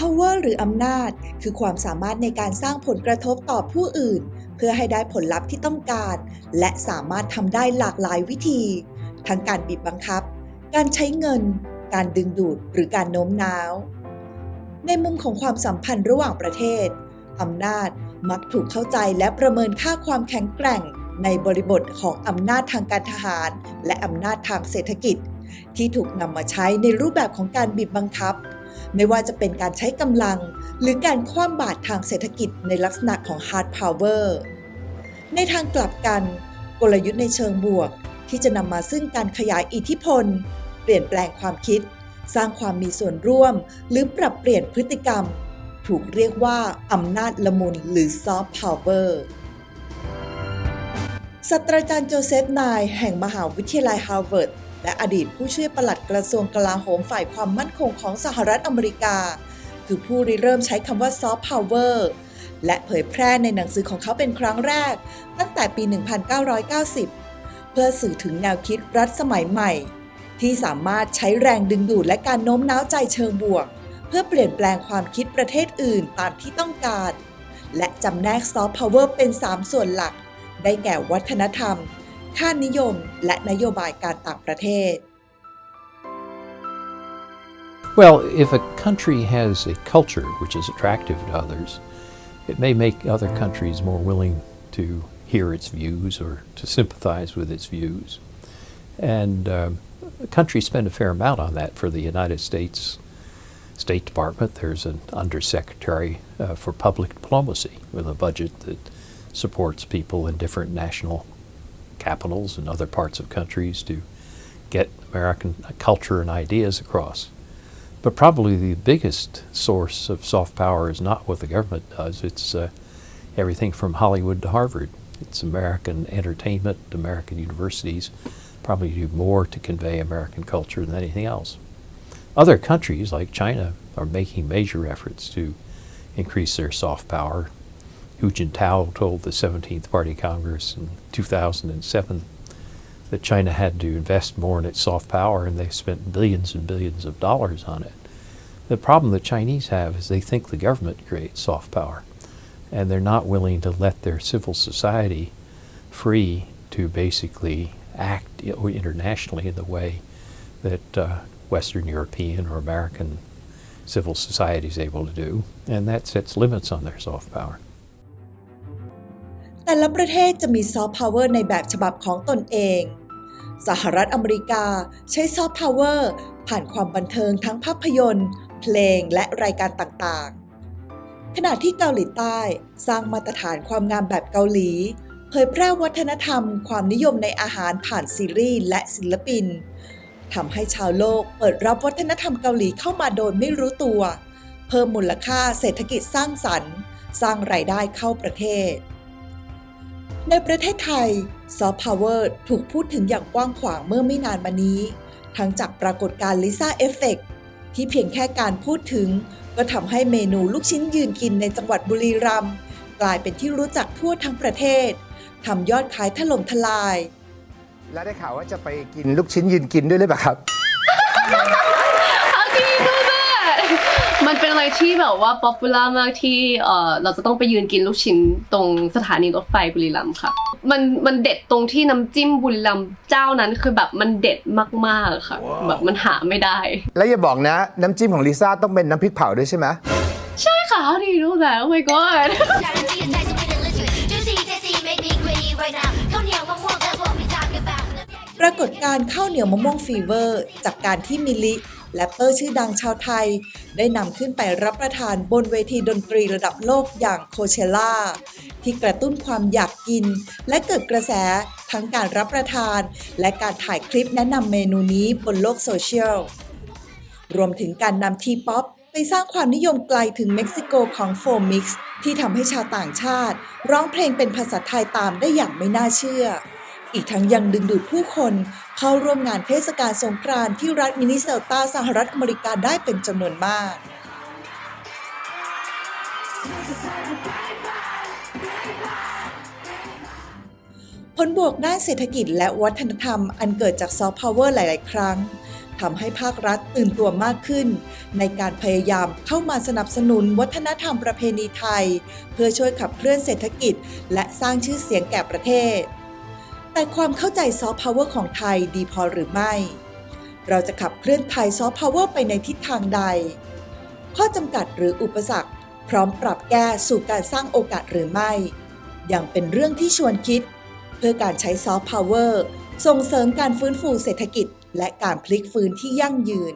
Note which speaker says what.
Speaker 1: พาวเวอร์หรืออำนาจ คือความสามารถในการสร้างผลกระทบต่อผู้อื่น เพื่อให้ได้ผลลัพธ์ที่ต้องการ และสามารถทำได้หลากหลายวิธี ทั้งการบีบบังคับ การใช้เงิน การดึงดูดหรือการโน้มน้าว ในมุมของความสัมพันธ์ระหว่างประเทศอำนาจมักถูกเข้าใจและประเมินค่าความแข็งแกร่ง ในบริบทของอำนาจทางการทหาร และอำนาจทางเศรษฐกิจ ที่ถูกนำมาใช้ในรูปแบบของการบีบบังคับ ไม่ว่าจะเป็นการใช้กำลัง หรือการคว่ำบาตรทางเศรษฐกิจในลักษณะของ hard power ในทางกลับกันกลยุทธ์ในเชิงบวก ที่จะนำมาซึ่งการขยายอิทธิพล เปลี่ยนแปลงความคิด สร้างความมีส่วนร่วม หรือปรับเปลี่ยนพฤติกรรม ถูกเรียกว่าอำนาจละมุนหรือ soft power ศาสตราจารย์โจเซฟนายแห่งมหาวิทยาลัยฮาร์วาร์ด และอดีตผู้ช่วยปลัดกระทรวงกลาโหมฝ่ายความมั่นคงของสหรัฐอเมริกา คือผู้ริเริ่มใช้คำว่า soft power และเผยแพร่ในหนังสือของเขาเป็นครั้งแรก ตั้งแต่ปี 1990 เพื่อสื่อถึงแนวคิดรัฐสมัยใหม่ ที่สามารถใช้แรงดึงดูดและการโน้มน้าวใจเชิงบวก เพื่อเปลี่ยนแปลงความคิดประเทศอื่นตามที่ต้องการ และจำแนกซอฟต์พาวเวอร์เป็น 3 ส่วนหลัก ได้แก่วัฒนธรรม ค่านิยม และนโยบายการต่างประเทศ
Speaker 2: Well, if a country has a culture which is attractive to others, it may make other countries more willing to hear its views or to sympathize with its views. And um, countries spend a fair amount on that. For the United States State Department, there's an undersecretary uh, for public diplomacy with a budget that supports people in different national capitals and other parts of countries to get American culture and ideas across. But probably the biggest source of soft power is not what the government does. It's uh, everything from Hollywood to Harvard. It's American entertainment, American universities probably do more to convey American culture than anything else. Other countries like China are making major efforts to increase their soft power. Hu Jintao told the 17th Party Congress in 2007 that China had to invest more in its soft power, and they spent billions and billions of dollars on it. The problem the Chinese have is they think the government creates soft power, and they're not willing to let their civil society free to basically act internationally in the way that uh, Western European or American civil society is able to do, and that sets limits on their soft power.
Speaker 1: แต่ละประเทศจะมีซอฟต์พาวเวอร์ในแบบฉบับของตนเอง สหรัฐอเมริกาใช้ซอฟต์พาวเวอร์ผ่านความบันเทิงทั้งภาพยนตร์ เพลงและรายการต่างๆ ขณะที่เกาหลีใต้สร้างมาตรฐานความงามแบบเกาหลี เผยแพร่วัฒนธรรม ความนิยมในอาหารผ่านซีรีส์และศิลปินทำให้ชาวโลกเปิดรับวัฒนธรรมเกาหลีเข้ามาโดยไม่รู้ตัว เพิ่มมูลค่าเศรษฐกิจสร้างสรรค์ สร้างรายได้เข้าประเทศ ในประเทศไทยซอฟต์พาวเวอร์ถูกพูดถึงอย่างกว้างขวางเมื่อไม่นานมานี้ ทั้งจากปรากฏการณ์ลิซ่าเอฟเฟกที่เพียงแค่การพูดถึง ก็ทำให้เมนูลูกชิ้นยืนกินในจังหวัดบุรีรัมย์กลายเป็นที่รู้จักทั่วทั้งประเทศทำยอดขายถล่มทลาย
Speaker 3: แล้วได้ข่าวว่าจะไปกินลูกชิ้นยืนกินด้วยหรือเปล่าครับ
Speaker 4: How can you do that มันเป็นอะไร ที่แบบว่าป๊อปปูล่ามากที่เออเราจะต้องไปยืนกินลูกชิ้นตรงสถานีรถไฟบุรีรัมย์ค่ะ มันมันเด็ดตรงที่น้ำจิ้มบุรีรัมย์เจ้านั้นคือแบบมันเด็ดมากๆค่ะ แบบมันหาไม่ได้
Speaker 3: แล้วอย่าบอกนะ น้ำจิ้มของลิซ่าต้องเป็นน้ำพริกเผาด้วยใช่ไหม
Speaker 4: ใช่ค่ะ How do you know that Oh my god
Speaker 5: Guarantee it's nice and delicious. Juicy, tasty, make me gritty right now. Come here, one more, that's what we talk about.
Speaker 1: ปรากฏการณ์ข้าวเหนียวมะม่วงฟีเวอร์ จากการที่มิลลิ แรปเปอร์ชื่อดังชาวไทย ได้นำขึ้นไปรับประทานบนเวทีดนตรีระดับโลกอย่างโคเชล่าที่กระตุ้นความอยากกิน และเกิดกระแสทั้งการรับประทาน และการถ่ายคลิปแนะนำเมนูนี้บนโลกโซเชียล รวมถึงการนำทีป๊อปไปสร้างความนิยมไกลถึงเม็กซิโกของโฟมิกซ์ที่ทำให้ชาวต่างชาติ ร้องเพลงเป็นภาษาไทยตามได้อย่างไม่น่าเชื่อ อีกทั้งยังดึงดูดผู้คนเข้าร่วมงานเทศกาลสงกรานต์ที่รัฐมินิโซตาสหรัฐอเมริกาได้เป็นจำนวนมากผผลบวกด้านเศรษฐกิจและวัฒนธรรมอันเกิดจากซอฟต์พาวเวอร์หลาย ๆ ครั้งทำให้ภาครัฐตื่นตัวมากขึ้น ในการพยายามเข้ามาสนับสนุนวัฒนธรรมประเพณีไทย เพื่อช่วยขับเคลื่อนเศรษฐกิจ และสร้างชื่อเสียงแก่ประเทศ แต่ความเข้าใจซอฟต์พาวเวอร์ของไทยดีพอหรือไม่ เราจะขับเคลื่อนไทยซอฟต์พาวเวอร์ไปในทิศทางใด ข้อจำกัดหรืออุปสรรค พร้อมปรับแก้สู่การสร้างโอกาสหรือไม่ ยังเป็นเรื่องที่ชวนคิด เพื่อการใช้ซอฟต์พาวเวอร์ส่งเสริมการฟื้นฟูเศรษฐกิจ และการพลิกฟื้นที่ยั่งยืน